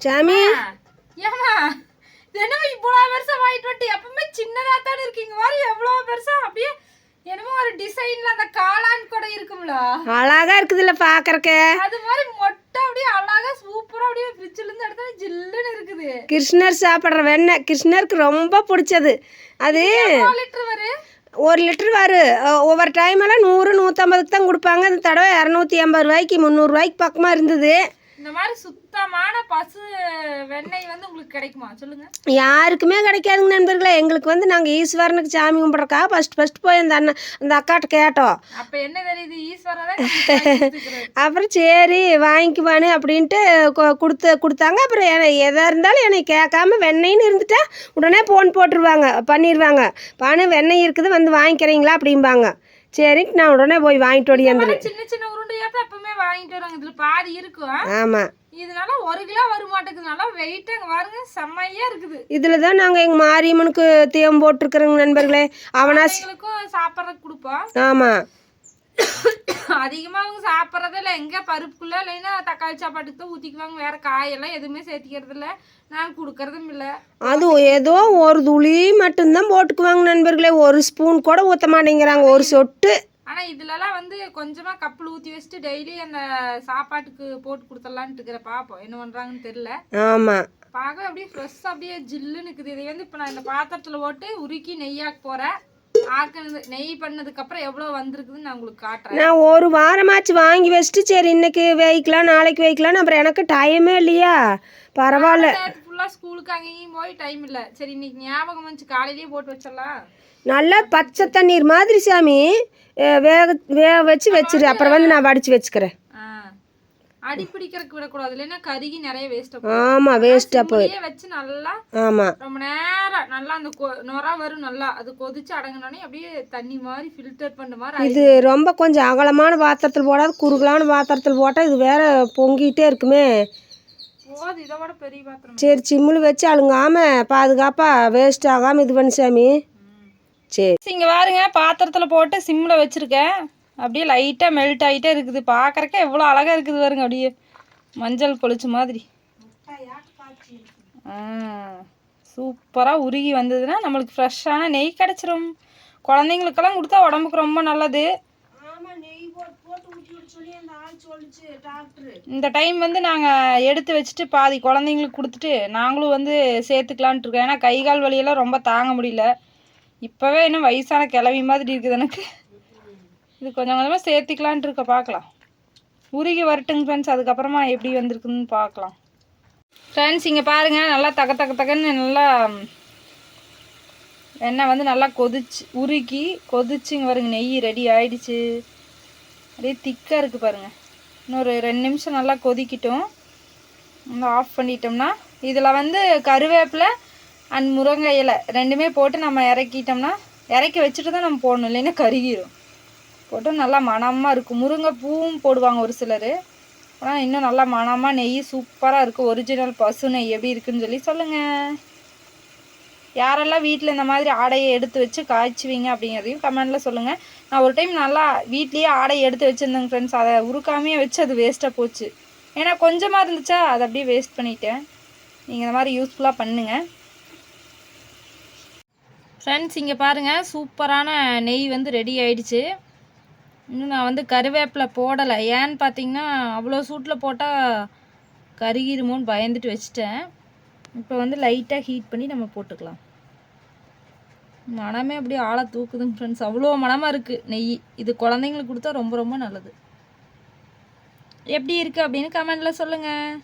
சாமி. ஏமா என்னமோ இவ்வளோ பெருசா வாங்கிட்டு வந்துட்டு எப்பவுமே சின்னதா தானே இருக்கீங்க மாதிரி எவ்வளோ பெருசா அப்படியே என்னமோ ஒரு டிசைன்ல அந்த காளான் கூட இருக்கும்ல. அழகா இருக்குதுல்ல பார்க்கறக்கு அது மாதிரி மொட்டை அப்படியே அழகா சூப்பரா அப்படியே ஃப்ரிட்ஜ்ல இருந்து எடுத்தா ஜில்லுன்னு இருக்குது. கிருஷ்ணர் சாப்பிட்ற வெண்ணெய் கிருஷ்ணருக்கு ரொம்ப பிடிச்சது. அது லிட்டர் வரு? ஒரு லிட்டர் வரு. அஹ் ஒவ்வொரு டைம் எல்லாம் நூறு நூற்றம்பதுக்கு தான் கொடுப்பாங்க. இந்த தடவை இரநூத்தி எண்பது ரூபாய்க்கு முந்நூறுரூவாய்க்கு பக்கமாக இருந்தது. இந்த மாதிரி சுத்தமான பசு வெண்ணெய் வந்து உங்களுக்கு கிடைக்குமா? சொல்லுங்க. யாருக்குமே கிடைக்காதுங்க நண்பர்களே. எங்களுக்கு வந்து நாங்கள் ஈஸ்வரனுக்கு சாமி கும்பிட்றக்கா ஃபஸ்ட் ஃபஸ்ட் போய் அந்த அண்ணன் அந்த அக்காட்ட கேட்டோம். அப்ப என்ன தெரியுது? கொடுத்துருக்காரு. அப்புறம் சரி வாங்கிக்குவானு அப்படின்ட்டு கொடுத்து கொடுத்தாங்க. அப்புறம் என- எதா இருந்தாலும் என்னை கேட்காம வெண்ணெய்னு இருந்துட்டா உடனே ஃபோன் போட்டுருவாங்க பண்ணிடுவாங்க பானு வெண்ணெய் இருக்குது வந்து வாங்கிக்கிறீங்களா அப்படிம்பாங்க. சரின்ட்டு நான் உடனே போய் வாங்கிட்டு ஓடியாந்துரு சின்ன சின்ன வாங்கிட்டு வராங்க. இதுல பாதி இருக்கும் ஆமாம் இதனால ஒரு கிலோ வர மாட்டேங்குது நல்லா வெயிட் அங்க பாருங்க செம்மையா இருக்குது. இதில் தான் நாங்கள் எங்கள் மாரியம்மனுக்கு தீயம் போட்டிருக்கிறோங்க நண்பர்களே. அவனா எங்களுக்கும் சாப்பிட்றதுக்கு கொடுப்போம். ஆமாம் அதிகமா அவங்க சாப்பிட்றதே இல்லை. எங்க பருப்புக்குள்ள இல்லைன்னா தக்காளி சாப்பாட்டுக்கு தான் ஊத்திக்குவாங்க. வேற காயெல்லாம் எதுவுமே சேர்த்திக்கிறது இல்ல. நான் கொடுக்கறதும் இல்ல. அது ஏதோ ஒரு துளி மட்டும்தான் போட்டுக்குவாங்க நண்பர்களே. ஒரு ஸ்பூன் கூட ஊற்ற மாட்டேங்கிறாங்க. ஒரு சொட்டு. ஆனா இதுலலாம் வந்து கொஞ்சமா கப்பில் ஊத்தி வச்சுட்டு டெய்லி அந்த சாப்பாட்டுக்கு போட்டு கொடுத்துடலான்ட்டு இருக்கிற பாப்போம் என்ன பண்றாங்கன்னு தெரியல. ஆமாம் பார்க்க அப்படியே ஃப்ரெஷ் அப்படியே ஜில்லுன்னு இருக்குது. இதை வந்து இப்போ நான் இந்த பாத்திரத்துல போட்டு உருக்கி நெய்யாக்க போறேன். ஆக்குனது நெய் பண்ணதுக்கு அப்புறம் எவ்வளவு வந்திருக்குதுன்னு நான் உங்களுக்கு காட்டுறேன். நான் ஒரு வாரமாச்சு வாங்கி வச்சுட்டு சரி இன்னைக்கு வைக்கலாம் நாளைக்கு வைக்கலாம் அப்புறம் எனக்கு டைமே இல்லையா? பரவாயில்ல. ஃபுல்லாக ஸ்கூலுக்கு அங்கேயும் போய் டைம் இல்லை. சரி இன்னைக்கு ஞாபகம் வந்துச்சு. காலையிலேயே போட்டு வச்சிடலாம். நல்லா பச்சை தண்ணீர் மாதிரி சாமி. வேக வேக வச்சு வச்சிரு. அப்புறம் வந்து நான் வடித்து வச்சுக்கிறேன். அடி பிடிக்கிறதுக்கு விடக்கூடாது. இல்லைன்னா கருகி நிறைய வேஸ்ட் ஆமாம் வேஸ்ட்டாக போய் வச்சு நல்லா ஆமாம் ரொம்ப நேரம் நல்லா அந்த நொறா வரும் நல்லா. அது கொதிச்சு அடங்கினோடனே அப்படியே தண்ணி மாதிரி ஃபில்டர் பண்ண மாதிரி இது ரொம்ப கொஞ்சம் அகலமான பாத்திரத்தில் போடாது. குறுகலான பாத்திரத்தில் போட்டால் இது வேற பொங்கிட்டே இருக்குமே. போது இதை விட பெரிய பாத்திரம். சரி சிம்மில் வச்சு அழுங்காமல் பாதுகாப்பாக வேஸ்ட் ஆகாமல் இது பண்ணு சாமி. சரி. இங்க பாருங்க பாத்திரத்துல போட்டு சிம்ல வச்சிருக்கேன். அப்படியே லைட்டா மெல்ட் ஆயிட்டே இருக்குது. பாக்குறக்க எவ்வளவு அழகா இருக்குது பாருங்க அப்படியே மஞ்சள் கொளிச்ச மாதிரி. சூப்பரா உருகி வந்ததுன்னா நம்மளுக்கு ஃப்ரெஷ்ஷான நெய் கிடைச்சிரும். குழந்தைங்களுக்கெல்லாம் கொடுத்தா உடம்புக்கு ரொம்ப நல்லது. இந்த டைம் வந்து நாங்கள் எடுத்து வச்சுட்டு பாதி குழந்தைங்களுக்கு கொடுத்துட்டு நாங்களும் வந்து சேர்த்துக்கலான்ட்டு இருக்கோம். ஏன்னா கை கால் வலியெல்லாம் ரொம்ப தாங்க முடியல. இப்போவே இன்னும் வயசான கிளவி மாதிரி இருக்குது எனக்கு. இது கொஞ்சம் கொஞ்சமாக சேர்த்துக்கலான்ட்டு இருக்க பார்க்கலாம். உருகி வரட்டுங்க ஃப்ரெண்ட்ஸ் அதுக்கப்புறமா எப்படி வந்திருக்குன்னு பார்க்கலாம். ஃப்ரெண்ட்ஸ் இங்கே பாருங்கள் நல்லா தக தக்க தகன்னு நல்லா எண்ணெய் வந்து நல்லா கொதிச்சு உருக்கி கொதிச்சுங்க பாருங்க நெய் ரெடி ஆயிடுச்சு. அப்படியே திக்காக இருக்குது பாருங்கள் இன்னொரு ரெண்டு நிமிஷம் நல்லா கொதிக்கிட்டோம். ஆஃப் பண்ணிட்டோம்னா இதில் வந்து கருவேப்பிலை அண்ட் முருங்கை இலை ரெண்டுமே போட்டு நம்ம இறக்கிட்டோம்னா இறக்கி வச்சுட்டு தான் நம்ம போடணும் இல்லைன்னா கருகிரும். போட்டு நல்லா மணமாக இருக்கும். முருங்கை பூவும் போடுவாங்க ஒரு சிலர். ஆனால் இன்னும் நல்லா மணமாக நெய் சூப்பராக இருக்குது ஒரிஜினல் பசு நெய் எப்படி இருக்குன்னு சொல்லி சொல்லுங்கள் யாரெல்லாம் வீட்டில் இந்த மாதிரி ஆடையை எடுத்து வச்சு காய்ச்சுவீங்க அப்படிங்கிறதையும் கமெண்டில் சொல்லுங்கள் நான் ஒரு டைம் நல்லா வீட்லேயே ஆடையை எடுத்து வச்சுருந்தேங்க ஃப்ரெண்ட்ஸ் அதை உருக்காமையே வச்சு அது வேஸ்ட்டாக போச்சு. ஏன்னா கொஞ்சமாக இருந்துச்சா அதை அப்படியே வேஸ்ட் பண்ணிட்டேன். நீங்கள் இந்த மாதிரி யூஸ்ஃபுல்லாக பண்ணுங்கள் ஃப்ரெண்ட்ஸ் இங்கே பாருங்கள் சூப்பரான நெய் வந்து ரெடி ஆயிடுச்சு. இன்னும் நான் வந்து கருவேப்பிலை போடலை. ஏன்னு பார்த்தீங்கன்னா அவ்வளோ சூட்டில் போட்டால் கருகிருமோன்னு பயந்துட்டு வச்சுட்டேன். இப்போ வந்து லைட்டாக ஹீட் பண்ணி நம்ம போட்டுக்கலாம். மனமே அப்படியே ஆளை தூக்குதுங்க ஃப்ரெண்ட்ஸ் அவ்வளோ மனமாக இருக்குது நெய். இது குழந்தைங்களுக்கு கொடுத்தா ரொம்ப ரொம்ப நல்லது. எப்படி இருக்குது அப்படின்னு கமெண்டில் சொல்லுங்கள்